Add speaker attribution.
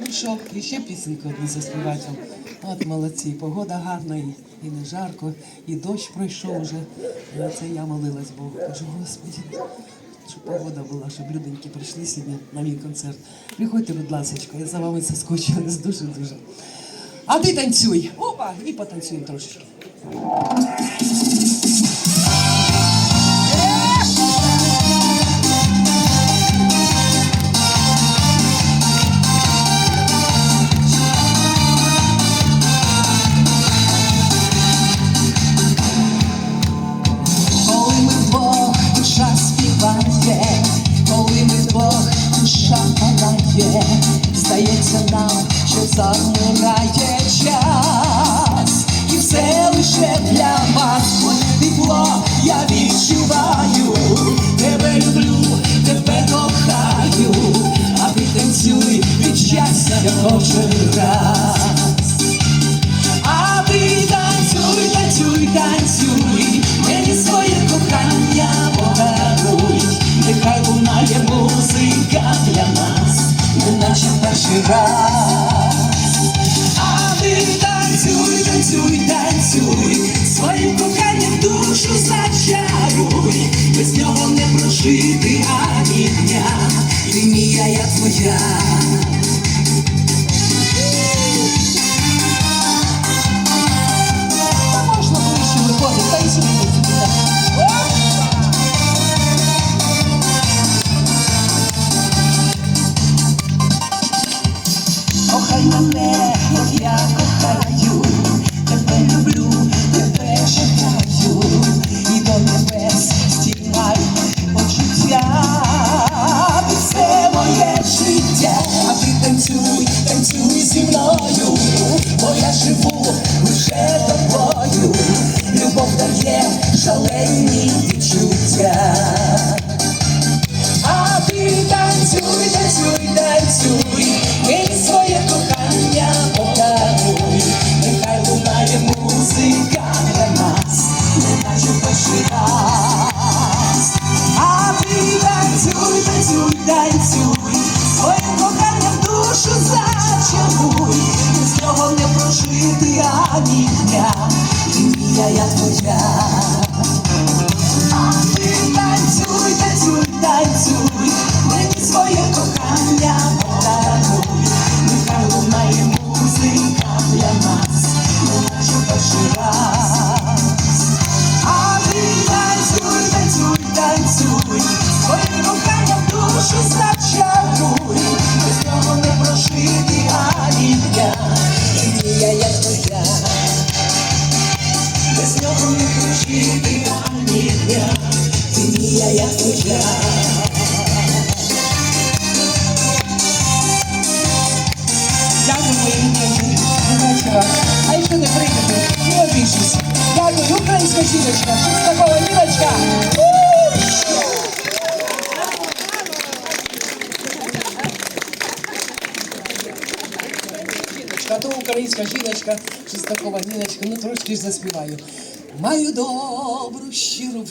Speaker 1: Ну що, і ще пісеньку одну заспівати. От молодці, погода гарна і, і не жарко, і дощ пройшов вже. Це я молилась Богу. Кажу, Господи, щоб погода була, щоб люденьки прийшли сьогодні на мій концерт. Приходьте, будь ласка, я за вами соскучилась дуже-дуже. А ти танцюй. Опа, і потанцюємо трошечки.
Speaker 2: Замирає час, і все лише для вас, моє тепло, я відчуваю, тебе люблю, тебе кохаю, а ти танцюй від щастя кожен раз. А ти танцюй, танцюй, танцюй, мені своє кохання подаруй, нехай лунає музика для нас, неначе перший раз. Танцюй, танцюй, своїм коханням душу зачаруй, без нього не прожити ані дня, лінія я твоя. Я твоя. А якщо не прийдете, не обійшуся. Дякую, українська жіночка, Шестакова Ніночка.
Speaker 1: А то українська жіночка, Шестакова Ніночка, ну трошки ж заспіваю. Маю добру щиру